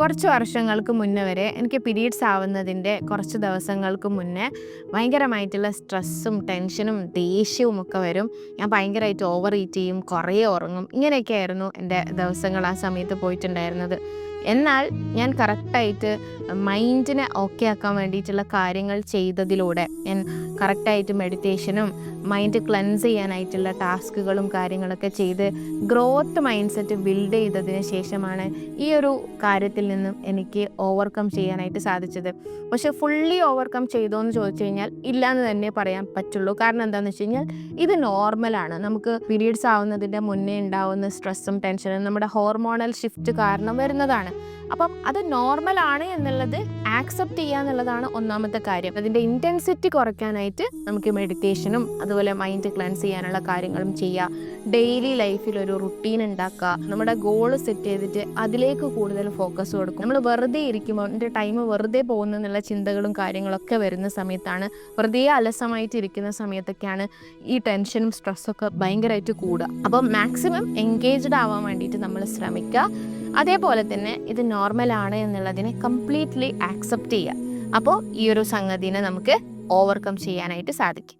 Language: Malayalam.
കുറച്ച് വർഷങ്ങൾക്ക് മുന്നേ വരെ എനിക്ക് പീരീഡ്സ് ആവുന്നതിന്റെ കുറച്ച് ദിവസങ്ങൾക്ക് മുന്നേ ഭയങ്കരമായിട്ടുള്ള സ്ട്രെസ്സും ടെൻഷനും ദേഷ്യവും ഒക്കെ വരും. ഞാൻ ഭയങ്കരമായിട്ട് ഓവർ ഈറ്റ് ചെയ്യും കുറേ ഉറങ്ങും. ഇങ്ങനെയൊക്കെ ആയിരുന്നു എന്റെ ദിവസങ്ങൾ ആ സമയത്ത് പോയിട്ടുണ്ടായിരുന്നത്. എന്നാൽ ഞാൻ കറക്റ്റായിട്ട് മൈൻഡിനെ ഓക്കെ ആക്കാൻ വേണ്ടിയിട്ടുള്ള കാര്യങ്ങൾ ചെയ്തതിലൂടെ ഞാൻ കറക്റ്റായിട്ട് മെഡിറ്റേഷനും മൈൻഡ് ക്ലെൻസ് ചെയ്യാനായിട്ടുള്ള ടാസ്കുകളും കാര്യങ്ങളൊക്കെ ചെയ്ത് ഗ്രോത്ത് മൈൻഡ് സെറ്റ് ബിൽഡ് ചെയ്തതിന് ശേഷമാണ് ഈ ഒരു കാര്യത്തിൽ നിന്നും എനിക്ക് ഓവർകം ചെയ്യാനായിട്ട് സാധിച്ചത്. പക്ഷെ ഫുള്ളി ഓവർകം ചെയ്തോ എന്ന് ചോദിച്ചു കഴിഞ്ഞാൽ ഇല്ല എന്ന് തന്നെ പറയാൻ പറ്റുള്ളൂ. കാരണം എന്താണെന്ന് വെച്ച് കഴിഞ്ഞാൽ ഇത് നോർമലാണ് നമുക്ക് പീരീഡ്സ് ആവുന്നതിന്റെ മുന്നേ ഉണ്ടാവുന്ന സ്ട്രെസ്സും ടെൻഷനും നമ്മുടെ ഹോർമോണൽ ഷിഫ്റ്റ് കാരണം വരുന്നതാണ്. അപ്പം അത് നോർമൽ ആണ് എന്നുള്ളത് ആക്സെപ്റ്റ് ചെയ്യുക എന്നുള്ളതാണ് ഒന്നാമത്തെ കാര്യം. അതിന്റെ ഇന്റൻസിറ്റി കുറയ്ക്കാനായിട്ട് നമുക്ക് മെഡിറ്റേഷനും അതുപോലെ മൈൻഡ് ക്ലൻസ് ചെയ്യാനുള്ള കാര്യങ്ങളും ചെയ്യുക. ഡെയിലി ലൈഫിൽ ഒരു റുട്ടീൻ ഉണ്ടാക്കുക. നമ്മുടെ ഗോൾ സെറ്റ് ചെയ്തിട്ട് അതിലേക്ക് കൂടുതൽ ഫോക്കസ് കൊടുക്കും. നമ്മൾ വെറുതെ ഇരിക്കുമ്പോൾ എന്റെ ടൈം വെറുതെ പോകുന്നു എന്നുള്ള ചിന്തകളും കാര്യങ്ങളൊക്കെ വരുന്ന സമയത്താണ് വെറുതെ അലസമായിട്ട് ഇരിക്കുന്ന സമയത്തൊക്കെയാണ് ഈ ടെൻഷനും സ്ട്രെസ്സൊക്കെ ഭയങ്കരമായിട്ട് കൂടുക. അപ്പം മാക്സിമം എൻഗേജ്ഡ് ആവാൻ വേണ്ടിയിട്ട് നമ്മൾ ശ്രമിക്കുക. അതേപോലെ തന്നെ ഇത് നോർമൽ ആണ് എന്നുള്ളതിനെ കംപ്ലീറ്റ്ലി ആക്സെപ്റ്റ് ചെയ്യുക. അപ്പോൾ ഈ ഒരു സംഗതിനെ നമുക്ക് ഓവർകം ചെയ്യാനായിട്ട് സാധിക്കും.